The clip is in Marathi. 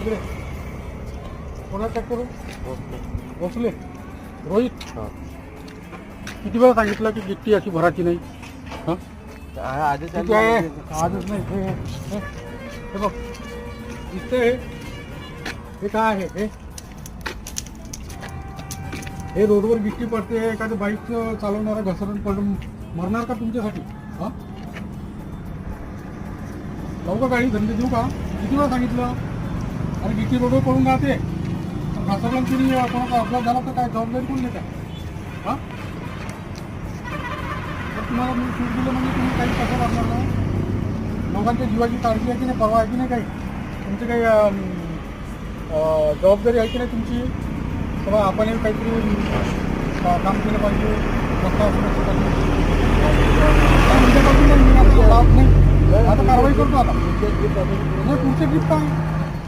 इकडे कोणा चेक करू? भोसले रोहित. किती वेळा सांगितलं की गिट्टी अशी भरायची नाही? हां? आजच किती आहे? आजच नाही. हे हे हे. बघ. दिसतंय हे. हे काय आहे? हे? हे रोडवर गिट्टी पडते. एखादं बाईक चालवणारा घसरून पडून मरणार का तुमच्यासाठी? हा? लावू का गाडी? धंदे देऊ का? किती वेळा सांगितलं? आणि किती रोडवर पडून राहते. घासाला तुम्ही कोणाचा अपघात झाला तर काय जबाबदारी कोण देता हा? तर तुम्हाला मी सूट दिलं म्हणजे तुम्ही काही कसं लागणार नाही. लोकांच्या जीवाची काळजी आहे की नाही परवा आहे की नाही काही? तुमची काही जबाबदारी आहे की नाही तुमची? तेव्हा आपणही काहीतरी काम केलं पाहिजे. रस्ता पाहिजे नाही, आता आता कारवाई करतो आता. नाही पुढचे गीत काय